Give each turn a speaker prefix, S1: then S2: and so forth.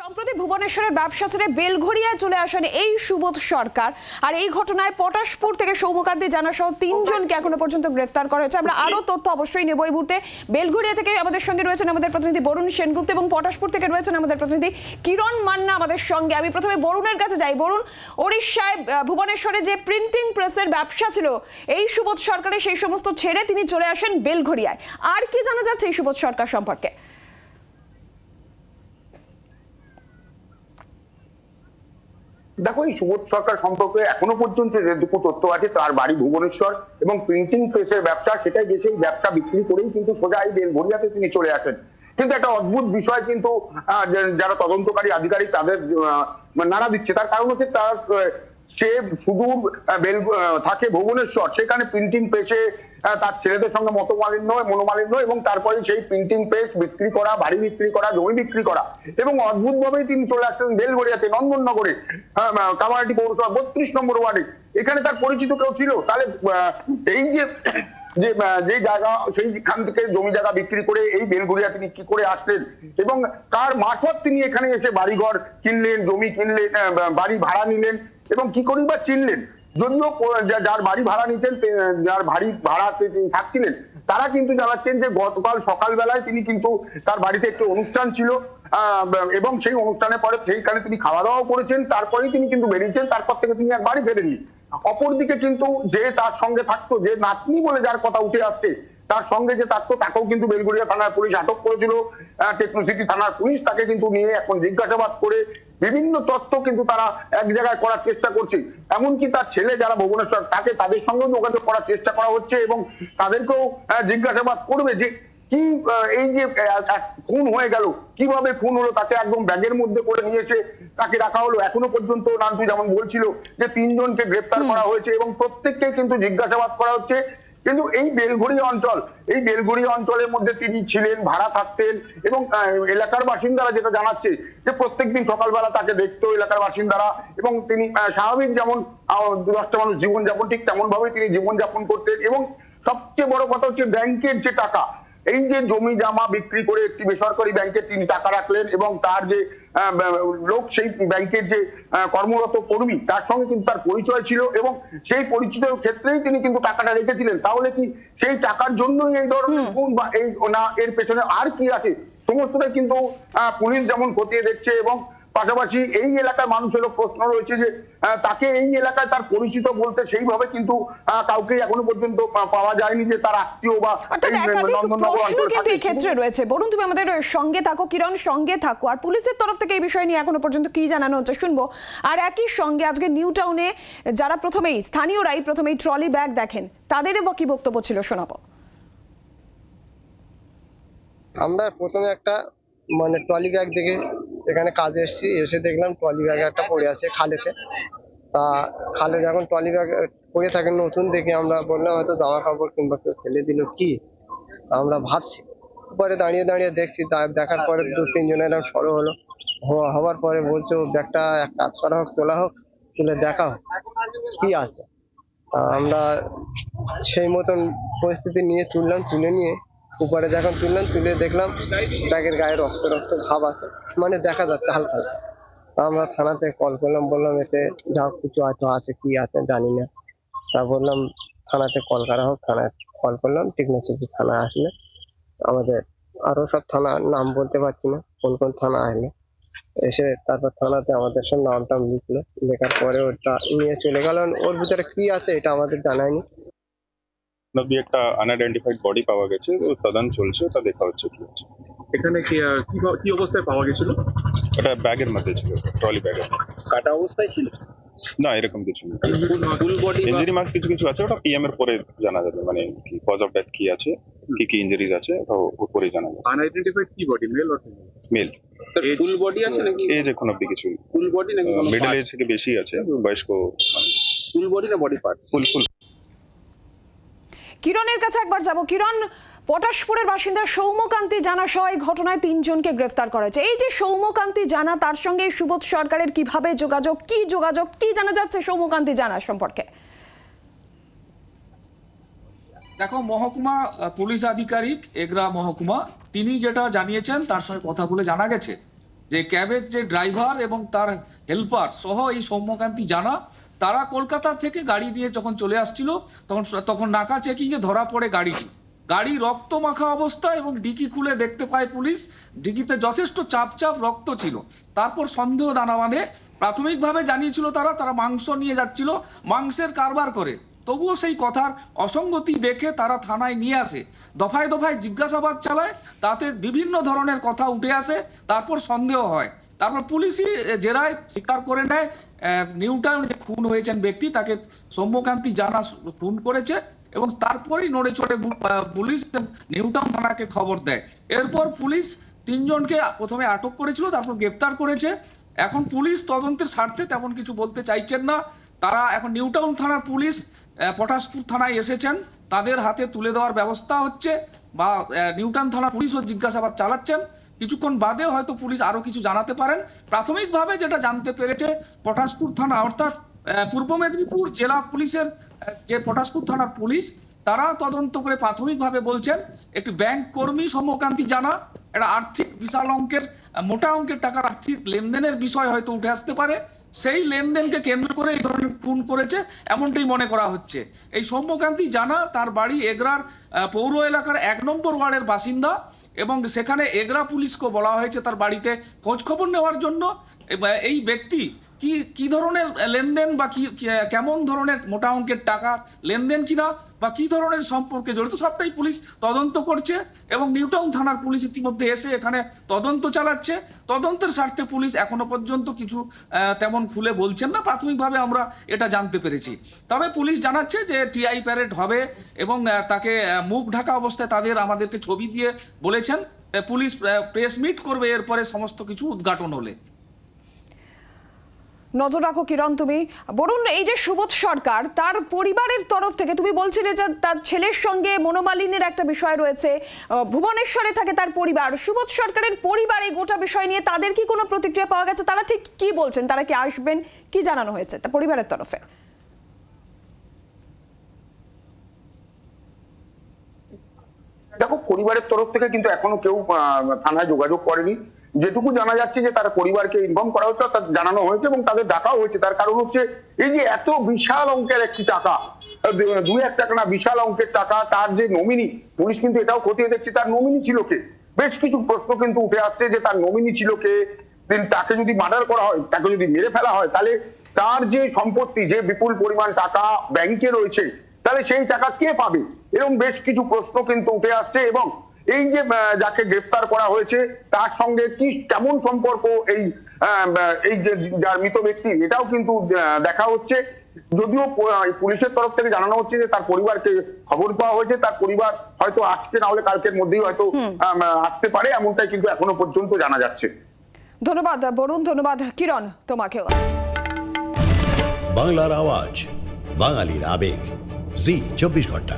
S1: সম্প্রতি ভুবনেশ্বরের ব্যবসা ছেড়ে বেলঘড়িয়ায় চলে আসেন এই সুবোধ সরকার। আর এই ঘটনায় পটাশপুর থেকে সৌমকান্তি জানা সহ তিনজনকে এখনও পর্যন্ত গ্রেফতার করা হয়েছে। আমরা আরও তথ্য অবশ্যই নেব এই মুহূর্তে। বেলঘড়িয়া থেকে আমাদের সঙ্গে রয়েছেন আমাদের প্রতিনিধি বরুণ সেনগুপ্ত এবং পটাশপুর থেকে রয়েছেন আমাদের প্রতিনিধি কিরণ মান্না আমাদের সঙ্গে। আমি প্রথমে বরুণের কাছে যাই। বরুণ, ওড়িশায় ভুবনেশ্বরে যে প্রিন্টিং প্রেসের ব্যবসা ছিল, এই সুবোধ সরকারের সেই সমস্ত ছেড়ে তিনি চলে আসেন বেলঘড়িয়ায়। আর কি জানা যাচ্ছে এই সুবোধ সরকার সম্পর্কে?
S2: দেখো, এই সুবোধ সরকার সম্পর্কে এখনও পর্যন্ত যেটুকু তথ্য আছে, তার বাড়ি ভুবনেশ্বর এবং প্রিন্টিং প্রেসের ব্যবসা, সেটাই গেছে ব্যবসা বিক্রি করেই কিন্তু সোজা এই বেলঘরিয়াতে তিনি চলে আসেন। কিন্তু একটা অদ্ভুত বিষয় কিন্তু যারা তদন্তকারী আধিকারিক তাদের নাড়া দিচ্ছে। তার কারণ হচ্ছে তার সে শুধু থাকে ভুবনেশ্বর। সেখানে প্রিন্টিং প্রেসে তার ছেলেদের সঙ্গে মতমালিন্য, মনোমালিন্য এবং তারপরে সেই প্রিন্টিং প্রেস বিক্রি করা, বাড়ি বিক্রি করা, জমি বিক্রি করা এবং অদ্ভুত ভাবেই তিনি চলে আসছেন বেলগড়িয়াতে নন্দননগরে কামারহাটি পৌরসভা, বত্রিশ নম্বর ওয়ার্ডে। এখানে তার পরিচিত কেউ ছিল? তাহলে এই যে যে যে জায়গা, সেইখান থেকে জমি জায়গা বিক্রি করে এই বেলগুড়িয়া তিনি কি করে আসলেন? এবং তার মারফত তিনি এখানে এসে বাড়িঘর কিনলেন, জমি কিনলেন বাড়ি ভাড়া নিলেন। এবং কি করি বা চিনলেন? যদিও যার বাড়ি ভাড়া নিতেন যার বাড়ি ভাড়া থাকছিলেন, তারা কিন্তু জানাচ্ছেন যে গতকাল সকালবেলায় তিনি কিন্তু তার বাড়িতে একটি অনুষ্ঠান ছিল এবং সেই অনুষ্ঠানের পরে সেইখানে তিনি খাওয়া দাওয়া করেছেন, তারপরেই তিনি কিন্তু বেরিয়েছেন, তারপর থেকে তিনি আর বাড়ি ফেরেননি। অপরদিকে কিন্তু যে তার সঙ্গে থাকতো, যে নাতনি বলে যার কথা উঠে আসছে, তার সঙ্গে যে থাকতো, তাকেও কিন্তু বেলগুড়িয়া থানার পুলিশ আটক করেছিল টেকনোসিটি থানার পুলিশ তাকে কিন্তু নিয়ে এখন জিজ্ঞাসাবাদ করে বিভিন্ন তথ্য কিন্তু তারা এক জায়গায় করার চেষ্টা করছে। এমনকি তার ছেলে যারা ভুবনেশ্বর থাকে তাদের সঙ্গেও যোগাযোগ করার চেষ্টা করা হচ্ছে এবং তাদেরকেও জিজ্ঞাসাবাদ করবে যে কি এই যে খুন হয়ে গেল কীভাবে খুন হলো তাকে একদম ব্যাগের মধ্যে করে নিয়ে এসে তাকে রাখা হলো। এখনও পর্যন্ত নান্টু যেমন বলছিল যে তিনজনকে গ্রেপ্তার করা হয়েছে এবং প্রত্যেককে কিন্তু জিজ্ঞাসাবাদ করা হচ্ছে। কিন্তু এই বেলঘড়ি অঞ্চল, এই বেলঘড়ি অঞ্চলের মধ্যে তিনি ছিলেন, ভাড়া থাকতেন এবং এলাকার বাসিন্দারা যেটা জানাচ্ছে যে প্রত্যেকদিন সকালবেলা তাকে দেখতো এলাকার বাসিন্দারা এবং তিনি স্বাভাবিক যেমন দু দশটা মানুষ জীবনযাপন ঠিক তেমন ভাবে তিনি জীবনযাপন করতেন এবং সবচেয়ে বড় কথা হচ্ছে ব্যাংকের যে টাকা, এই যে জমি জামা বিক্রি করে একটি বেসরকারি ব্যাংকে তিনি টাকা রাখলেন এবং তার যে লোক সেই ব্যাংকের যে কর্মরত কর্মী তার সঙ্গে কিন্তু তার পরিচয় ছিল এবং সেই পরিচিত ক্ষেত্রেই তিনি কিন্তু টাকাটা রেখেছিলেন। তাহলে কি সেই টাকার জন্যই এই ধরনের গুণ বা এই না এর পেছনে আর কি আছে? সমস্তটাই কিন্তু আহ, পুলিশ যেমন খতিয়ে দেখছে এবং পাশাপাশি এই এলাকার মানুষেরও প্রশ্ন রয়েছে যে তাকে এই এলাকায় তার পরিচিত বলতে সেইভাবে কিন্তু কাউকে এখনও পর্যন্ত পাওয়া যায়নি যে তার আত্মীয় বা
S1: প্রশ্ন কিন্তু এই ক্ষেত্রে রয়েছে। বরুণ তুমি আমাদের সঙ্গে থাকো কিরণ সঙ্গে থাকো। আর পুলিশের তরফ থেকে এই বিষয় নিয়ে এখনও পর্যন্ত কি জানানো হচ্ছে? শুনব। আর একই সঙ্গে আজকে নিউ টাউনে যারা প্রথমেই স্থানীয়রাই প্রথমেই ট্রলি ব্যাগ দেখেন তাদেরও বা কি বক্তব্য ছিল? শোনাবো।
S3: আমরা প্রথমে একটা মানে ট্রলি ব্যাগ দেখে এখানে কাজে এসেছি, এসে দেখলাম ট্রলি ব্যাগ একটা পড়ে আছে খালেতে। তা খালে যখন ট্রলি ব্যাগ পড়ে থাকে, নতুন দেখে আমরা বললাম হয়তো জামা কাপড় কিংবা কেউ ফেলে দিল কি? আমরা ভাবছি। পরে দাঁড়িয়ে দাঁড়িয়ে দেখছি দেখার পরে দু তিনজনের এরকম সরো হলো। হওয়া- হওয়ার পরে বলছো ব্যাগটা এক কাজ করা হোক, তোলা হোক, তুলে দেখা হোক, কি আছে? আমরা সেই মতন পরিস্থিতি নিয়ে তুললাম, তুলে নিয়ে উপরে যখন তুললাম তুলে দেখলাম ব্যাগের গায়ে রক্ত রক্ত ভাব আছে। মানে দেখা যাচ্ছে হালকা। আমরা থানাতে কল করলাম, বললাম, এতে যা কিছু হয়তো আছে, কি আছে জানি না। তা বললাম, থানাতে কল করা হোক। থানায় কল করলাম টেকনোসিটি থানা আসলে। আমাদের আরও সব থানার নাম বলতে পারছি না, কোন কোন থানা আসলে। এসে তারপর থানাতে আমাদের সব নাম টাম লিখলো। লেখার পরে ওটা নিয়ে চলে গেল। ওর ভিতরে কি আছে, এটা আমাদের জানায়নি।
S4: অব্দি একটা আনআইডেন্টিফাইড বডি পাওয়া গেছে ও তদন্ত চলছে ওটা দেখা হচ্ছে কি হচ্ছে।
S5: এখানে কি কি অবস্থায় পাওয়া গেছিল?
S4: ওটা ব্যাগের মধ্যে ছিল ট্রলি ব্যাগের
S5: কাটা অবস্থায় ছিল?
S4: না এরকম কিছু
S5: বডি
S4: ইঞ্জুরি মার্কস কিছু কিছু আছে ওটা পিএম এর পরে জানা যাবে মানে কি কজ অফ ডেথ কি আছে কি কি ইঞ্জুরিজ আছে ওটা ওর পরে জানা যাবে।
S5: আনআইডেন্টিফাইড কি body male or female
S4: male
S5: sir full body আছে নাকি?
S4: এজ এখন অব্দি কিছু
S5: ফুল বডি নাকি
S4: মিডল এজ থেকে বেশি আছে বয়স্ক
S5: ফুল বডি না বডি পার্ট
S4: ফুল ফুল
S1: কিরণের কাছে একবার যাব। কিরণ, পটাশপুরের বাসিন্দা সৌম্যকান্তি জানা সহ এই ঘটনায় তিনজনকে গ্রেফতার করা হয়েছে এই যে সৌম্যকান্তি জানা, তার সঙ্গে সুবোধ সরকারের কীভাবে যোগাযোগ, কি যোগাযোগ, কি জানা যাচ্ছে সৌম্যকান্তি জানা সম্পর্কে?
S6: দেখো, মহকুমা পুলিশ আধিকারিক এগরা মহকুমা, তিনি যেটা জানিয়েছেন, তার সঙ্গে কথা বলে জানা গেছে যে ক্যাবের যে ড্রাইভার এবং তার হেল্পার সহ এই সৌম্যকান্তি জানা তারা কলকাতা থেকে গাড়ি দিয়ে যখন চলে আসছিল, তখন তখন নাকা চেকিংয়ে ধরা পড়ে গাড়িটি। গাড়ি রক্ত মাখা অবস্থা এবং ডিকি খুলে দেখতে পায় পুলিশ। ডিকিতে যথেষ্ট চাপ চাপ রক্ত ছিল। তারপর সন্দেহ দানা বাঁধে। প্রাথমিকভাবে জানিয়েছিল তারা তারা মাংস নিয়ে যাচ্ছিল, মাংসের কারবার করে। তবুও সেই কথার অসঙ্গতি দেখে তারা থানায় নিয়ে আসে। দফায় দফায় জিজ্ঞাসাবাদ চালায়। তাতে বিভিন্ন ধরনের কথা উঠে আসে। তারপর সন্দেহ হয়। তারপর পুলিশই জেরায় স্বীকার করে নেয়। নিউ টাউন যে খুন হয়েছেন ব্যক্তি, তাকে সৌম্যকান্তি জানা খুন করেছে এবং তারপরেই নড়ে চড়ে পুলিশ নিউ টাউন থানাকে খবর দেয়। এরপর পুলিশ তিনজনকে প্রথমে আটক করেছিল, তারপর গ্রেপ্তার করেছে। এখন পুলিশ তদন্তের স্বার্থে তেমন কিছু বলতে চাইছেন না। তারা এখন নিউ টাউন থানার পুলিশ পটাশপুর থানায় এসেছেন। তাদের হাতে তুলে দেওয়ার ব্যবস্থা হচ্ছে বা নিউটাউন থানা পুলিশও জিজ্ঞাসাবাদ চালাচ্ছেন। কিছুক্ষণ বাদে হয়তো পুলিশ আরও কিছু জানাতে পারেন। প্রাথমিকভাবে যেটা জানতে পেরেছে, পটাশপুর থানা, অর্থাৎ পূর্ব মেদিনীপুর জেলা পুলিশের যে পটাশপুর থানার পুলিশ, তারা তদন্ত করে প্রাথমিকভাবে বলছেন, একটি ব্যাংক কর্মী সমকান্তি জানা একটা আর্থিক বিশাল অঙ্কের মোটা অঙ্কের টাকার আর্থিক লেনদেনের বিষয় হয়তো উঠে আসতে পারে। সেই লেনদেনকে কেন্দ্র করে এই ধরনের খুন করেছে, এমনটাই মনে করা হচ্ছে। এই সৌম্যকান্তি জানা, তার বাড়ি এগরার পৌর এলাকার এক নম্বর ওয়ার্ডের বাসিন্দা। এবং সেখানে এগরা পুলিশকে বলা হয়েছে তার বাড়িতে খোঁজখবর নেওয়ার জন্য এই ব্যক্তি কি কি ধরনের লেনদেন বা কি কেমন ধরনের মোটা অঙ্কের টাকা লেনদেন কিনা বা কি ধরনের সম্পর্কে জড়িত সবটাই পুলিশ তদন্ত করছে এবং নিউটাউন থানার পুলিশ ইতিমধ্যে এসে এখানে তদন্ত চালাচ্ছে। তদন্তের স্বার্থে পুলিশ এখনও পর্যন্ত কিছু তেমন খুলে বলছেন না। প্রাথমিকভাবে আমরা এটা জানতে পেরেছি। তবে পুলিশ জানাচ্ছে যে টিআই প্যারেড হবে এবং তাকে মুখ ঢাকা অবস্থায় তাদের আমাদেরকে ছবি দিয়ে বলেছেন। পুলিশ প্রেস মিট করবে, এরপরে সমস্ত কিছু উদ্ঘাটন হলে।
S1: নজর রাখো কিরণ তুমি। বরুণ, এই যে সুবোধ সরকার, তার পরিবারের তরফ থেকে তুমি বলছিলে যে তার ছেলের সঙ্গে মনোমালিন্যের একটা বিষয় রয়েছে। ভুবনেশ্বরে থাকে তার পরিবার। সুবোধ সরকারের পরিবার এই গোটা বিষয় নিয়ে তাদের কি কোনো প্রতিক্রিয়া পাওয়া গেছে? তারা ঠিক কি বলছেন? তারা কি আসবেন? কি জানানো হয়েছে তার পরিবারের তরফে?
S2: দেখো, পরিবারের তরফ থেকে কিন্তু এখনও কেউ থানায় যোগাযোগ করেনি। যেটুকু জানা যাচ্ছে যে তার পরিবারকে ইনফর্ম করা হচ্ছে, অর্থাৎ জানানো হয়েছে এবং তাদের ডাকাও হয়েছে। তার কারণ হচ্ছে এই যে এত বিশাল অঙ্কের একটি টাকা দুই এক টাকা না, বিশাল অঙ্কের টাকা, তার যে নমিনি পুলিশ কিন্তু এটাও খতিয়ে দেখছে, তার নমিনি ছিল কে? বেশ কিছু প্রশ্ন কিন্তু উঠে আসছে যে তার নমিনি ছিল কে? তাকে যদি মার্ডার করা হয়, তাকে যদি মেরে ফেলা হয়, তাহলে তার যে সম্পত্তি, যে বিপুল পরিমাণ টাকা ব্যাংকে রয়েছে, তাহলে সেই টাকা কে পাবে? এরকম বেশ কিছু প্রশ্ন কিন্তু উঠে আসছে এবং এই যে যাকে গ্রেফতার করা হয়েছে তার সঙ্গে কি কেমন সম্পর্ক এই এই যে যার মৃত ব্যক্তি এটাও কিন্তু দেখা হচ্ছে। যদিও পুলিশের তরফ থেকে জানানো হচ্ছে যে তার পরিবারকে খবর পাওয়া হয়েছে তার পরিবার হয়তো আজকে না হলে কালকের মধ্যেই হয়তো আসতে পারে এমনটাই কিন্তু এখনও পর্যন্ত জানা যাচ্ছে।
S1: ধন্যবাদ বরুণ ধন্যবাদ কিরণ তোমাকেও।
S7: বাংলার আওয়াজ বাঙালির আবেগ জি চব্বিশ ঘণ্টা।